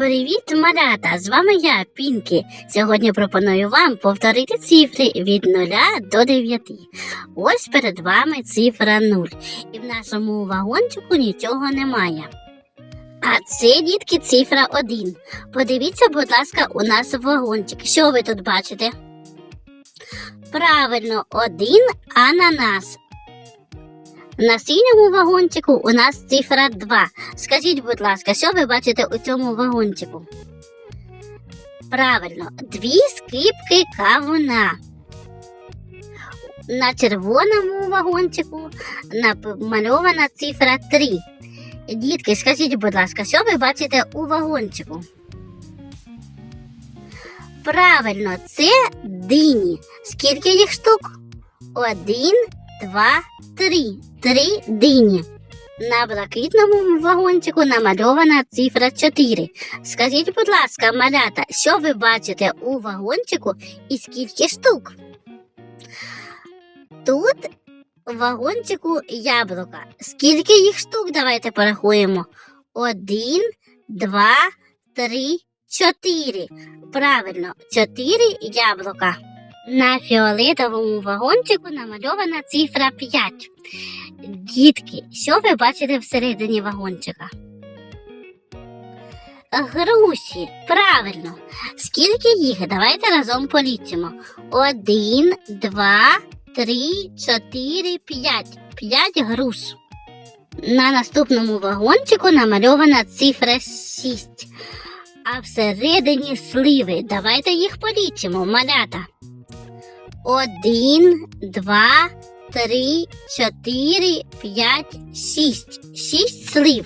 Привіт, малята! З вами я, Пінкі. Сьогодні пропоную вам повторити цифри від 0 до 9. Ось перед вами цифра 0. І в нашому вагончику нічого немає. А це, дітки, цифра 1. Подивіться, будь ласка, у нас вагончик. Що ви тут бачите? Правильно, один ананас. На синьому вагончику у нас цифра 2. Скажіть, будь ласка, що ви бачите у цьому вагончику? Правильно, дві скипки кавуна. На червоному вагончику намальована цифра 3. Дітки, скажіть, будь ласка, що ви бачите у вагончику? Правильно, це дині. Скільки їх штук? Один, два, три. Три дині. На блакитному вагончику намальована цифра 4. Скажіть, будь ласка, малята, що ви бачите у вагончику і скільки штук? Тут у вагончику яблука. Скільки їх штук? Давайте порахуємо. Один, два, три, чотири. Правильно, чотири яблука. На фіолетовому вагончику намальована цифра 5. Дітки, що ви бачите всередині вагончика? Груші, правильно. Скільки їх? Давайте разом полічимо. Один, два, три, чотири, п'ять. П'ять груш. На наступному вагончику намальована цифра 6. А всередині сливи. Давайте їх полічимо, малята. Один, два, три, чотири, п'ять, шість. Шість слив.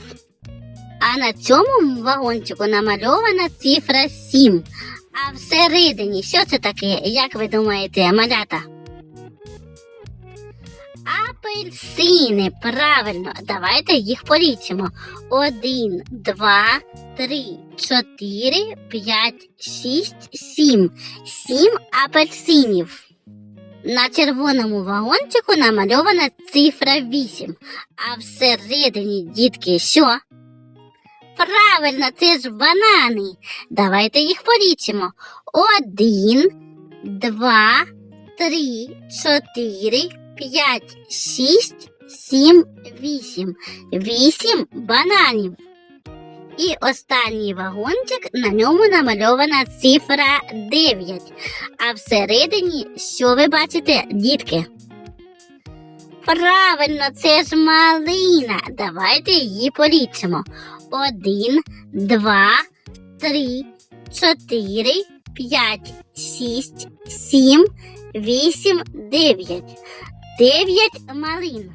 А на цьому вагончику намальована цифра 7. А всередині що це таке, як ви думаєте, малята? Апельсини, правильно, давайте їх полічимо. Один, два, три, чотири, п'ять, шість, сім. Сім апельсинів. На червоному вагончику намальована цифра 8, а всередині дітки що? Правильно, це ж банани. Давайте їх полічимо. Один, два, три, чотири, п'ять, шість, сім, вісім. Вісім бананів. І останній вагончик на ньому намальована цифра 9. А всередині, що ви бачите, дітки? Правильно, це ж малина. Давайте її полічимо. Один, два, три, чотири, п'ять, шість, сім, вісім, дев'ять. Дев'ять малин.